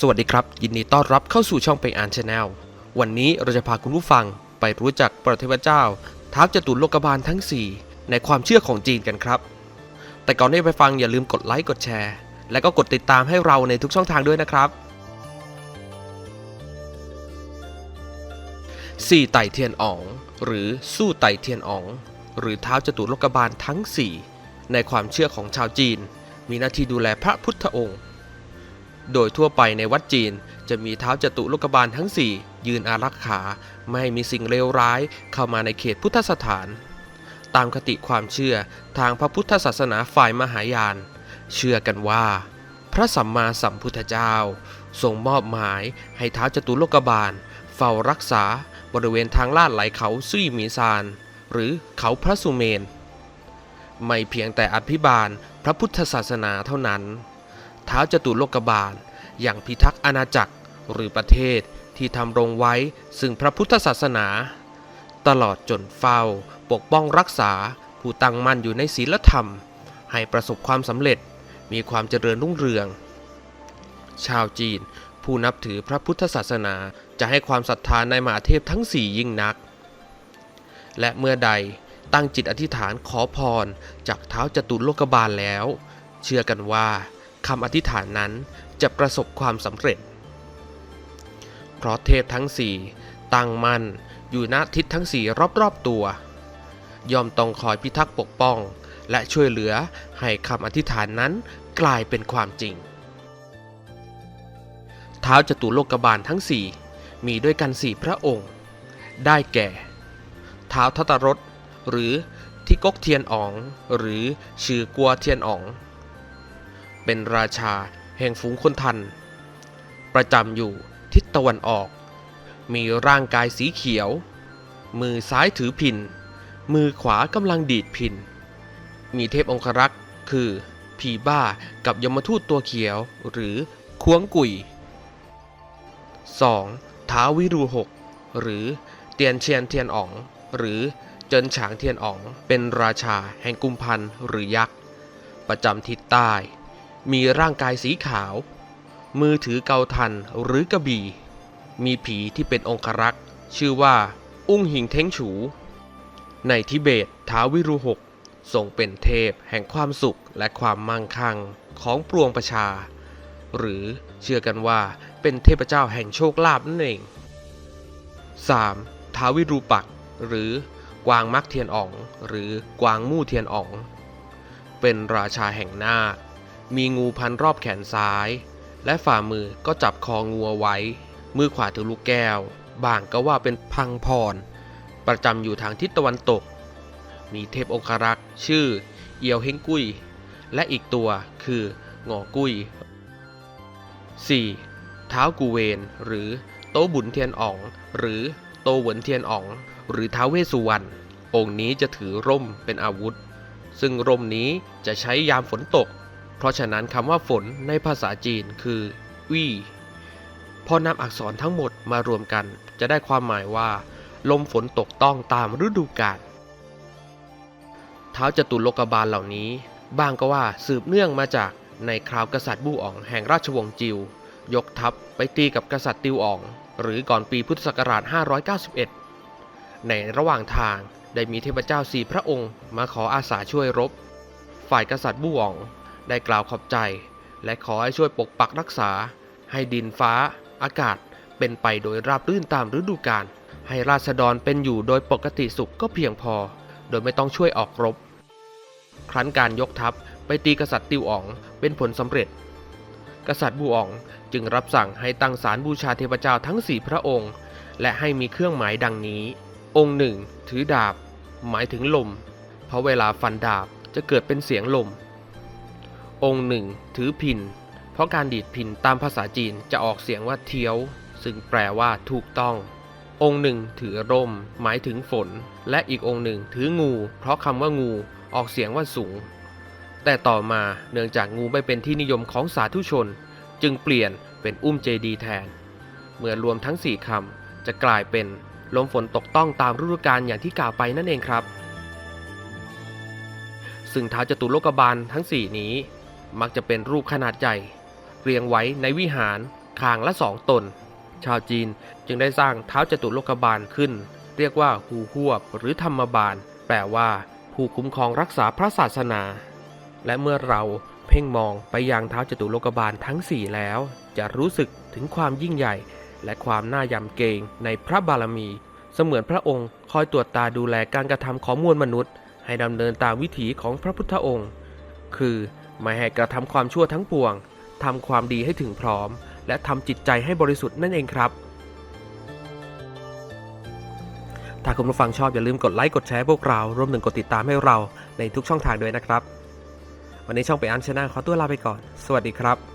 สวัสดีครับ ยินดีต้อนรับเข้าสู่ช่องไปอ่านชาแนลวันนี้เราจะพาคุณผู้ฟังไปรู้จักประเทพเจ้าท้าวจตุโลกบาลทั้ง 4 ในความเชื่อของจีนกันครับ แต่ก่อนที่จะไปฟังอย่าลืมกดไลค์กดแชร์ และก็กดติดตามให้เราในทุกช่องทางด้วยนะครับสี่ไต่เทียนอ๋อง หรือสู้ไต่เทียนอ๋อง หรือท้าวจตุโลกบาลทั้ง 4 ในความเชื่อของชาวจีน มีหน้าที่ดูแลพระพุทธองค์ โดยทั่วไปในวัดจีน จะมีเท้าจตุโลกบาลทั้ง 4 ยืนอารักขา ไม่ให้มีสิ่งเลวร้ายเข้ามาในเขตพุทธสถาน ตามคติความเชื่อทางพระพุทธศาสนาฝ่ายมหายาน เชื่อกันว่า พระสัมมาสัมพุทธเจ้าทรงมอบหมายให้เท้าจตุโลกบาล เฝ้ารักษาบริเวณทางลาดไหลเขาซุยหมีซาน หรือเขาพระสุเมน ไม่เพียงแต่อภิบาลพระพุทธศาสนาเท่านั้น ท้าวจตุโลกบาล อย่างพิทักษ์อาณาจักรหรือประเทศที่ทำรงไว้ซึ่งพระพุทธศาสนา ตลอดจนเฝ้าปกป้องรักษาผู้ตั้งมั่นอยู่ในศีลธรรม ให้ประสบความสำเร็จมีความเจริญรุ่งเรือง ชาวจีนผู้นับถือพระพุทธศาสนาจะให้ความศรัทธาในมหาเทพทั้งสี่ยิ่งนัก และเมื่อใดตั้งจิตอธิษฐานขอพรจากเท้าจตุโลกบาลแล้ว เชื่อกันว่า คำอธิษฐานนั้นจะประสบความสำเร็จ เพราะเทพทั้งสี่ตั้งมั่นอยู่ณทิศทั้งสี่รอบๆตัว ยอมต้องคอยพิทักษ์ปกป้อง และช่วยเหลือให้คำอธิษฐานนั้นกลายเป็นความจริงท้าวจตุโลกบาลทั้งสี่มีด้วยกันสี่พระองค์ ได้แก่ท้าวทัตตรสหรือที่กกเทียนอ๋อง หรือชื่อกัวเทียนอ๋อง เป็นราชาแห่งฝูงคนทัน ประจำอยู่ทิศตะวันออก มีร่างกายสีเขียว มือซ้ายถือพิน มือขวากำลังดีดพิน มีเทพองครักษ์คือผีบ้ากับยมทูตตัวเขียวหรือควงกุย 2. ท้าววิรูหก หรือเตียนเชียนเทียนอ๋อง หรือเจินฉางเทียนอ๋อง เป็นราชาแห่งกุมพันธ์หรือยักษ์ ประจำทิศใต้ มีร่างกายสีขาว มือถือเกาทันหรือกระบี่ มีผีที่เป็นองครักษ์ ชื่อว่า อุ้งหิงเท้งฉู ในทิเบตท้าววิรูหกทรงเป็นเทพแห่งความสุขและความมั่งคั่งของปวงประชา หรือเชื่อกันว่าเป็นเทพเจ้าแห่งโชคลาภนั่นเอง 3. ท้าววิรูปัก หรือกวางมักเทียนอ๋อง หรือกวางมู่เทียนอ๋อง เป็นราชาแห่งนาค มีงูพันรอบแขนซ้าย และฝ่ามือก็จับคองูเอาไว้ มือขวาถือลูกแก้ว บางก็ว่าเป็นพังพร ประจำอยู่ทางทิศตะวันตก มีเทพองครักษ์ชื่อ เอียวเฮงกุ้ย และอีกตัวคืองอกุ้ย 4. เท้ากูเวนหรือโตบุญเทียนอ๋อง หรือโตเหวินเทียนอ๋อง หรือท้าเวสุวรรณองค์นี้จะถือร่มเป็นอาวุธ ซึ่งร่มนี้จะใช้ยามฝนตก เพราะฉะนั้นคำว่าฝนในภาษาจีนคือวี่พอนำอักษรทั้งหมดมารวมกัน จะได้ความหมายว่า ลมฝนตกต้องตามฤดูกาลท้าวจตุโลกบาลเหล่านี้บางก็ว่าสืบเนื่องมาจากในคราวกษัตริย์บูอ๋องแห่งราชวงศ์จิว ยกทัพไปตีกับกษัตริย์ติวอ๋อง หรือก่อนปีพุทธศักราช 591 ในระหว่างทางได้มีเทพเจ้าสี่พระองค์มาขออาสาช่วยรบ ฝ่ายกษัตริย์บูอ๋อง ได้กล่าวขอบใจ และขอให้ช่วยปกปักรักษา ให้ดินฟ้า อากาศ เป็นไปโดยราบรื่นตามฤดูกาลให้ราษฎรเป็นอยู่โดยปกติสุขก็เพียงพอ โดยไม่ต้องช่วยออกรบ ครั้นการยกทัพไปตีกษัตริย์ติวอ๋องเป็นผลสำเร็จ กษัตริย์บูอ๋องจึงรับสั่งให้ตั้งศาลบูชาเทพเจ้าทั้งสี่พระองค์ และให้มีเครื่องหมายดังนี้ องค์หนึ่งถือดาบ หมายถึงลม เพราะเวลาฟันดาบจะเกิดเป็นเสียงลม องค์หนึ่ง ถือพิน เพราะการดีดพินตามภาษาจีนจะออกเสียงว่าเทียว ซึ่งแปลว่าถูกต้อง องค์หนึ่งถือร่ม หมายถึงฝน และอีกองค์หนึ่งถืองู เพราะคำว่างูออกเสียงว่าสูง แต่ต่อมาเนื่องจากงูไม่เป็นที่นิยมของสาธุชน จึงเปลี่ยนเป็นอุ้มเจดีแทน เมื่อรวมทั้ง4คำจะกลายเป็นลมฝนตกต้องตามฤดูกาลอย่างที่กล่าวไปนั่นเองครับซึ่งท้าวจตุโลกบาลทั้ง 4 นี้ มักจะเป็นรูปขนาดใหญ่เรียงไว้ในวิหารคางละสองตน ชาวจีนจึงได้สร้างเท้าจตุโลกบาลขึ้น เรียกว่าฮูฮวบหรือธรรมบาล แปลว่า ผู้คุ้มครองรักษาพระศาสนา และเมื่อเราเพ่งมองไปยังเท้าจตุโลกบาลทั้งสี่แล้ว จะรู้สึกถึงความยิ่งใหญ่ และความน่ายำเกรงในพระบารมี เสมือนพระองค์คอยตรวจตาดูแลการกระทำของมวลมนุษย์ ให้ดำเนินตามวิถีของพระพุทธองค์ คือ ไม่ให้กระทำความชั่วทั้งปวงทำความดีให้ถึงพร้อม และทำจิตใจให้บริสุทธิ์นั่นเองครับ ถ้าคุณผู้ฟังชอบอย่าลืมกดไลค์กดแชร์พวกเรารวมถึงกดติดตามให้เราในทุกช่องทางด้วยนะครับ วันนี้ช่องไปอันชนะขอตัวลาไปก่อน สวัสดีครับ